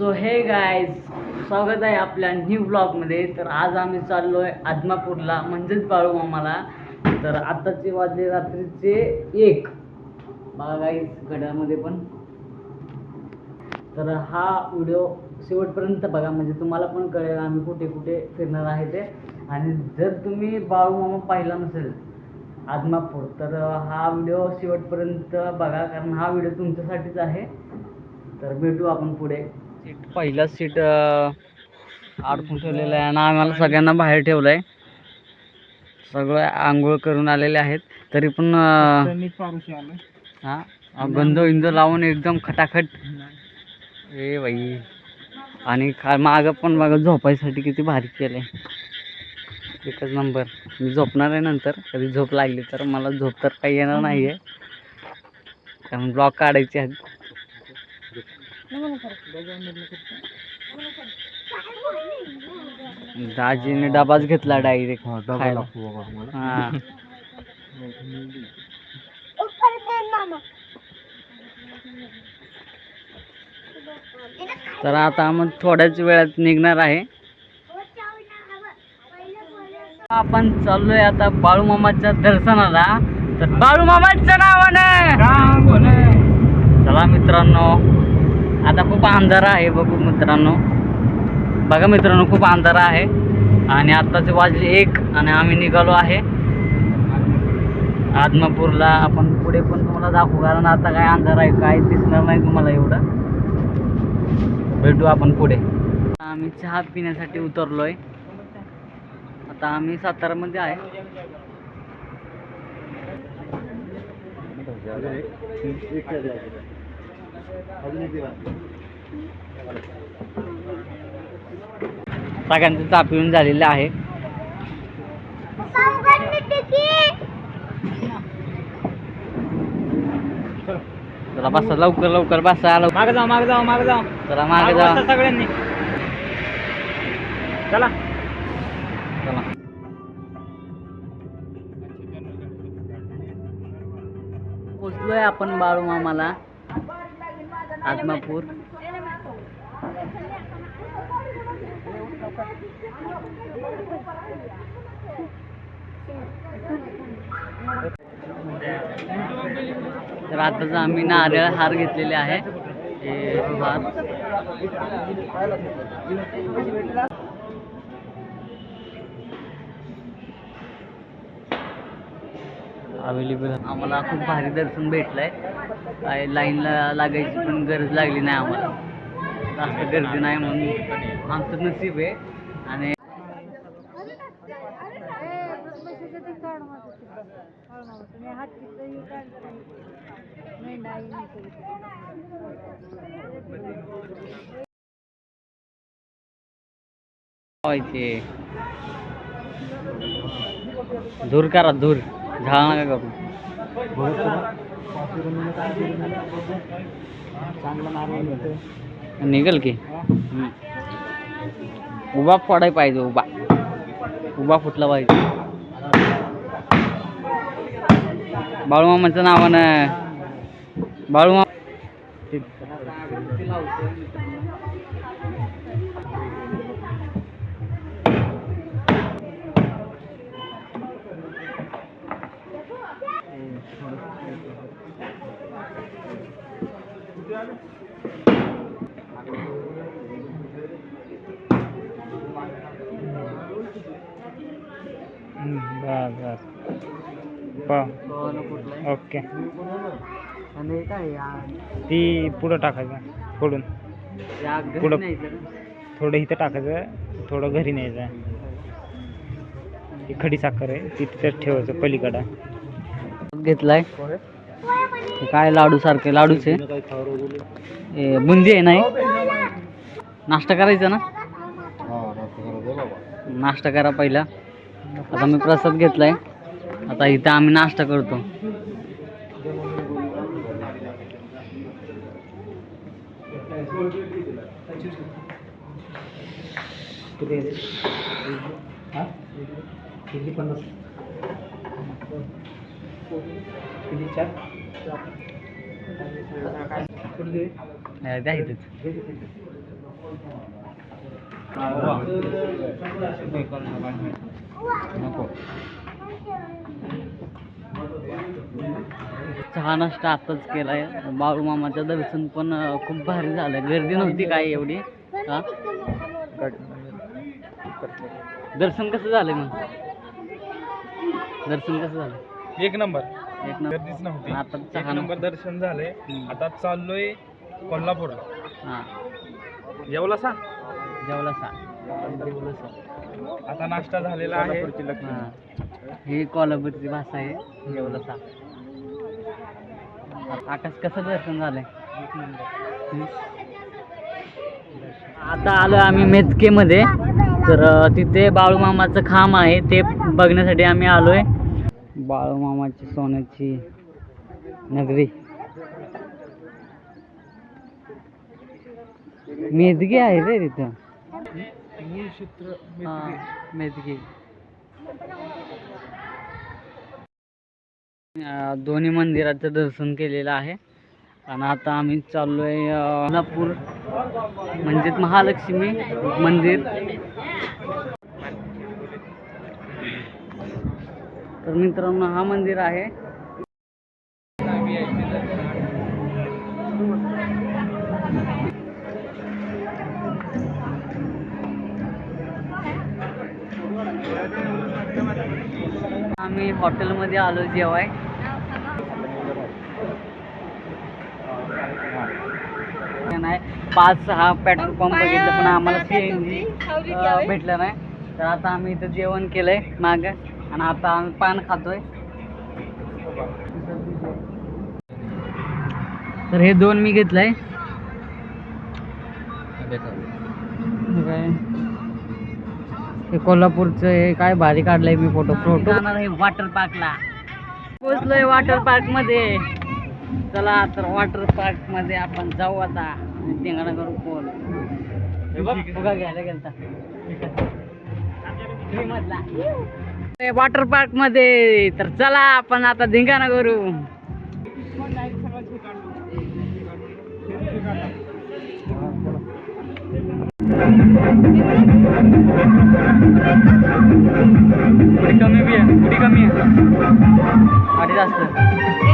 So हे guys स्वागत आहे आपल्या न्यू ब्लॉगमध्ये तर आज आम्ही चाललो आहे आदमापूरला म्हणजेच बाळू मामाला तर आत्ताचे वाजले रात्रीचे एक. बघा गाईज घड्यामध्ये पण. तर हा व्हिडिओ शेवटपर्यंत बघा म्हणजे तुम्हाला पण कळेल आम्ही कुठे कुठे फिरणार आहे ते. आणि जर तुम्ही बाळू मामा पाहिला नसेल आदमापूर तर हा व्हिडिओ शेवटपर्यंत बघा कारण हा व्हिडिओ तुमच्यासाठीच आहे. तर भेटू आपण पुढे. सीट पहिला सीट अडकून ठेवलेलं आहे. आणि आम्हाला सगळ्यांना बाहेर ठेवलं आहे सगळं आंघोळ करून आलेले आहेत. तरी पण हा गंध इंद लावून एकदम खटाखट. ए बाई. आणि खा मागं पण बघा झोपायसाठी किती भारी केलंय. एकच नंबर. मी झोपणार आहे नंतर. कधी झोप लागली तर मला झोप तर काही येणार नाही आहे कारण ब्लॉग काढायचे आहेत. दाजीने डबाच घेतला डायरेक्ट हा तर आता आम्ही थोड्याच वेळात निघणार आहे. आपण चाललोय आता बाळूमामाच्या दर्शनाला. तर बाळूमामाच्या नावाने. चला मित्रांनो. आता खूप अंधार आहे बघू मित्रांनो. बघा मित्रांनो खूप अंधार आहे. आणि आत्ताचे वाजले एक आणि आम्ही निघालो आहे. आदमापूरला आपण पुढे पण तुम्हाला दाखवू कारण आता काय अंधार आहे काय दिसणार नाही तुम्हाला एवढं. भेटू आपण पुढे. आम्ही चहा पिण्यासाठी उतरलो आहे आता आम्ही सातारामध्ये आहे. सगळ्यांचं चहा पिऊन झालेलं आहे. चला बसा लवकर लवकर बसा लवकर मागे जाऊ मागे जाऊ मागे जाऊ. चला मागे जा. सगळ्यांनी. चला. चला. पोचलोय आपण बाळू मामाला आत्मापूर. तर आताच आम्ही नारळ हार घेतलेले आहे. हे हार. अवेलेबल आम्हाला खूप भारी दर्शन भेटलंय. काय लाईनला लागायची पण गरज लागली नाही आम्हाला. जास्त गर्दी नाही म्हणून आमचं नसीब आहे. आणि धूर करा धूर झाला नका करू निघल की. उभा फोडाय पाहिजे उभा. उभा फुटला पाहिजे. बाळूमामाचं नावानं. बाळूमा बस बस. ओके. आणि काय ती पुढं टाकायचं फोडून पुढं. थोडं इथं टाकायचं थोडं घरी न्यायचं. ती खडी साखर आहे ती तिथंच ठेवायचं पलीकडं. घेतलाय. काय लाडू सारखे लाडूचे हे बुंदी आहे नाही नाश्ता करायचा ना? नाश्ता करा पहिला. आता मी प्रसाद घेतलाय. आता इथं आम्ही नाश्ता करतो. पन्नास. द्या इथेच चहा नाश्ता आताच केलाय. बाळू मामाचं दर्शन पण खूप भारी झालं गर्दी नव्हती काय एवढी? हा? दर्शन कसं झालं मग? दर्शन कसं झालं एक नंबर. एक नंबर. गर्दीच नव्हती. आता एक चहा नंबर दर्शन झालंय. हम्म. आता चाललोय कोल्हापूरला. हां. जेवला सा? जेवला सा. जेवलं सा. आता नाश्ता झालेला आहे. हां. ही कोल्हापूरची भाषा आहे. जेवलं सा. आकाश कसं दर्शन झालंय? हम्म. आता आलो आम्ही मेचकेमध्ये. तर अं, तिथे बाळूमामाचं खांब आहे. ते बघण्यासाठी आम्ही आलोय. बाळूमामाची सोन्याची नगरी. मेदगी आहे रे तिथं. हा, मेदगी. दोन्ही मंदिराचं दर्शन केलेलं आहे. आणि आता आम्ही चाललोय अं, कोल्हापूर म्हणजेच महालक्ष्मी मंदिर. तर मित्रांनो हा मंदिर आहे. आम्ही हॉटेलमध्ये आलो जेवाय. नाही पाच सहा पेट्रोल पंप बघितलं पण आम्हाला सी एन जी भेटलं नाही. तर आता आम्ही इथं जेवण केलंय माग. आणि आता आम्ही पान खातोय. तर हे दोन मी घेतलंय. हे कोल्हापूरचं हे काय भारी काढलंय मी फोटो फोटो वॉटर पार्कला पोचलोय वॉटर पार्कमध्ये. चला तर वॉटर पार्कमध्ये आपण जाऊ आता. धिंगाणा करू कोण घ्यायला गेलता. मधला. वॉटर पार्कमध्ये तर चला आपण आता धिंगाणा करू. कमी बी आहे उडी कमी आहे. गाडी जास्त.